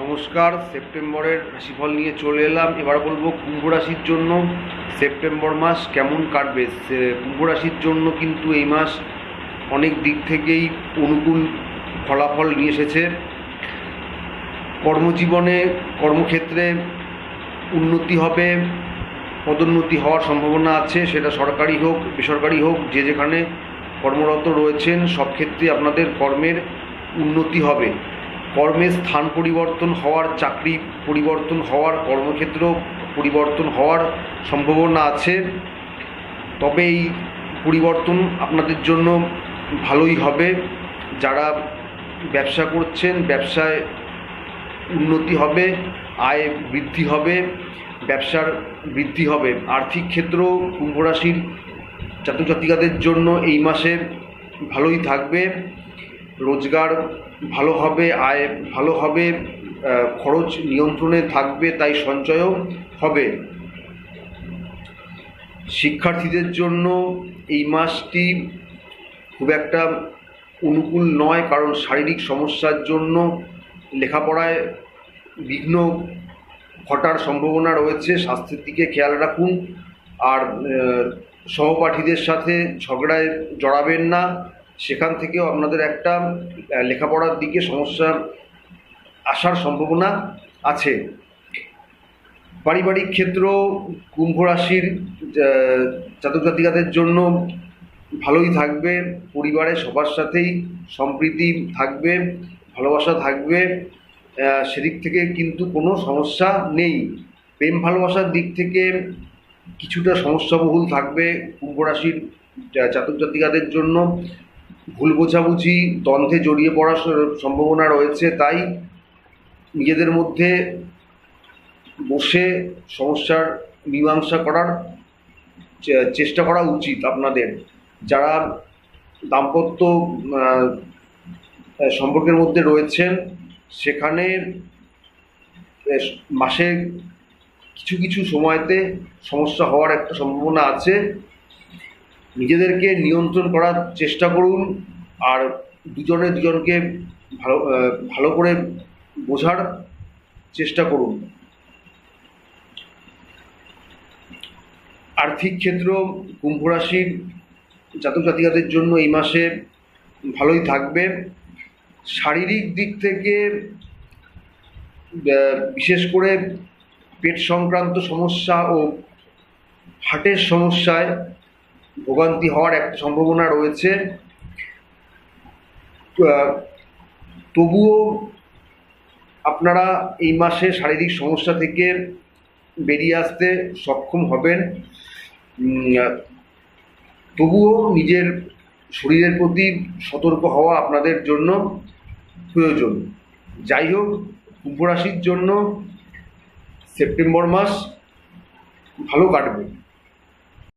নমস্কার, সেপ্টেম্বরের রাশিফল নিয়ে চলে এলাম। এবার বলব কুম্ভ রাশির জন্য সেপ্টেম্বর মাস কেমন কাটবে? কুম্ভ রাশির জন্য কিন্তু এই মাস অনেক দিক থেকেই অনুকূল ফলাফল নিয়ে এসেছে। কর্মজীবনে কর্মক্ষেত্রে উন্নতি হবে, পদোন্নতি হওয়ার সম্ভাবনা আছে, সেটা সরকারি হোক, বেসরকারি হোক, যে যেখানে কর্মরত রয়েছেন, সব ক্ষেত্রে আপনাদের কর্মের উন্নতি হবে। কর্মের স্থান পরিবর্তন হওয়ার, চাকরি পরিবর্তন হওয়ার, কর্মক্ষেত্র পরিবর্তন হওয়ার সম্ভাবনা আছে। তবে এই পরিবর্তন আপনাদের জন্য ভালোই হবে। যারা ব্যবসা করছেন, ব্যবসায় উন্নতি হবে, আয় বৃদ্ধি হবে, ব্যবসার বৃদ্ধি হবে। আর্থিক ক্ষেত্র কুম্ভ রাশির জাতজাতিকাদের জন্য এই মাসে ভালোই থাকবে। রোজগার ভালো হবে, আয় ভালো হবে খরচ নিয়ন্ত্রণে থাকবে, তাই সঞ্চয়ও হবে। শিক্ষার্থীদের জন্য এই মাসটি খুব একটা অনুকূল নয়, কারণ শারীরিক সমস্যার জন্য লেখাপড়ায় বিঘ্ন ঘটার সম্ভাবনা রয়েছে। স্বাস্থ্যের দিকে খেয়াল রাখুন। আর সহপাঠীদের সাথে ঝগড়ায় জড়াবেন না। সেখান থেকেও আপনাদের একটা লেখাপড়ার দিকে সমস্যা আসার সম্ভাবনা আছে। পারিবারিক ক্ষেত্র, কুম্ভ রাশির জাতক জাতিকাদের জন্য ভালোই থাকবে, পরিবারে সবার সাথেই সম্প্রীতি থাকবে, ভালোবাসা থাকবে সেদিক থেকে কিন্তু কোনো সমস্যা নেই। প্রেম ভালোবাসার দিক থেকে কিছুটা সমস্যাবহুল থাকবে কুম্ভ রাশির জাতক জাতিকাদের জন্য। ভুল বোঝাবুঝি, দ্বন্দ্বে জড়িয়ে পড়ার সম্ভাবনা রয়েছে, তাই নিজেদের মধ্যে বসে সমস্যার মীমাংসা করার চেষ্টা করা উচিত আপনাদের। যারা দাম্পত্য সম্পর্কের মধ্যে রয়েছেন, সেখানে মাসে কিছু কিছু সময়তে সমস্যা হওয়ার একটা সম্ভাবনা আছে। নিজেদেরকে নিয়ন্ত্রণ করার চেষ্টা করুন আর দুজনে দুজনকে ভালো ভালো করে বোঝার চেষ্টা করুন। আর্থিক ক্ষেত্র কুম্ভ রাশির জাতক জাতিকাদের জন্য এই মাসে ভালোই থাকবে। শারীরিক দিক থেকে বিশেষ করে পেট সংক্রান্ত সমস্যা ও হার্টের সমস্যায় ভোগান্তি হওয়ার একটা সম্ভাবনা রয়েছে। তবুও আপনারা এই মাসে শারীরিক সমস্যা থেকে বেরিয়ে আসতে সক্ষম হবেন। তবুও নিজের শরীরের প্রতি সতর্ক হওয়া আপনাদের জন্য প্রয়োজন। যাই হোক, কুম্ভ রাশির জন্য সেপ্টেম্বর মাস ভালো কাটবে।